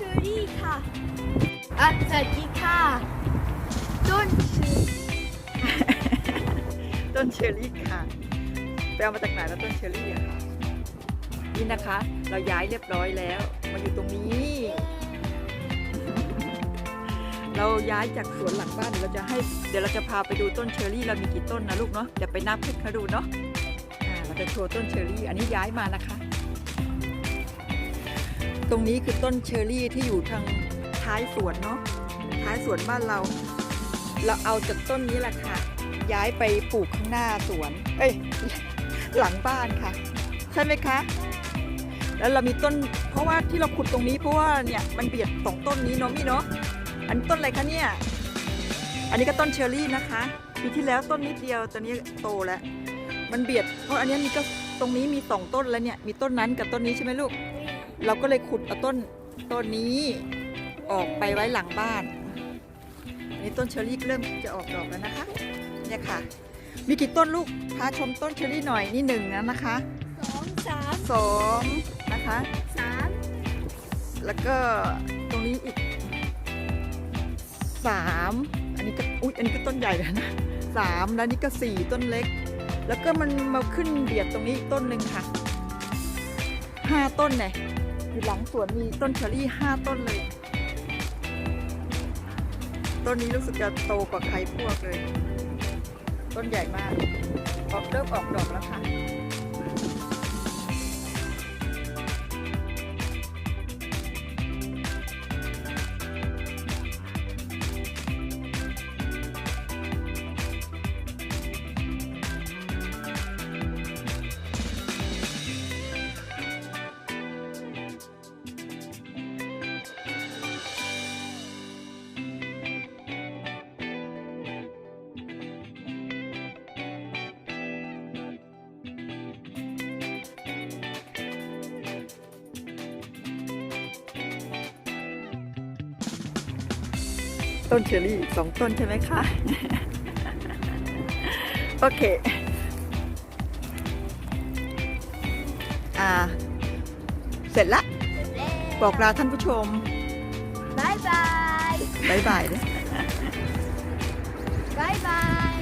เชอรี่ค่ะอะสวัสดีค่ะต้นเชอรี่ต้นเชอรี่ค่ะไปเอามาจากไหนแล้วต้นเชอรี่อะค่ะนี่นะคะ เราย้ายเรียบร้อยแล้ว มาอยู่ตรงนี้ เราย้ายจากสวนหลังบ้านเดี๋ยวเราจะให้เดี๋ยวเราจะพาไปดูต้นเชอรี่เรามีกี่ต้นนะลูกเนาะเดี๋ยวไปนับให้เขาดูเนาะอ่าเราจะโชว์ต้นเชอรี่ อันนี้ย้ายมานะคะ ตรงนี้คือต้นเชอรี่ที่อยู่ทางท้ายสวนเนาะท้ายสวนบ้านเรา เราเอาจากต้นนี้แหละค่ะ ย้ายไปปลูกข้างหน้าสวน เอ้ย หลังบ้านค่ะ ใช่ไหมคะ แล้วเรามีต้น เพราะว่าที่เราขุดตรงนี้เพราะว่าเนี่ยมันเบียดสองต้นนี้เนาะมี่เนาะ อันนต้นอะไรคะเนี่ย อันนี้ก็ต้นเชอร์รี่นะคะปีที่แล้วต้นนิดเดียวตอนนี้โตแล้ว มันเบียด เพราะอันนี้มีก็ตรงนี้มีสองต้นแล้วเนี่ย มีต้นนั้นกับต้นนี้ใช่ไหมลูก เราก็เลยขุดเอาต้นต้นนี้ออกไปไว้หลังบ้านอันนี้ต้นเชอร์รี่เริ่มจะออกดอกแล้วนะคะเนี่ยค่ะ มีกี่ต้นลูกพาชมต้นเชอร์รี่หน่อยนี่หนึ่งนะนะคะสองสามสองนะคะสามแล้วก็ตรงนี้อีกสามอันนี้ก็อุ๊ยอันนี้ก็ต้นใหญ่แล้วนะสามแล้วนี่ก็สี่ต้นเล็ก แล้วก็มันมาขึ้นเบียดตรงนี้อีกต้นหนึ่งค่ะห้าต้นเนี่ย อยู่หลังสวนมีต้นเชอรี่ห้าต้นเลย ต้นนี้รู้สึกจะโตกว่าใครพวกเลย ต้นใหญ่มาก ออกเริ่มออกดอกแล้วค่ะ ต้นเชอรี่สองต้นใช่ไหมคะ โอเค อ่า เสร็จละแล้วบอกลาท่านผู้ชมบายบายบายบายเลยบายบาย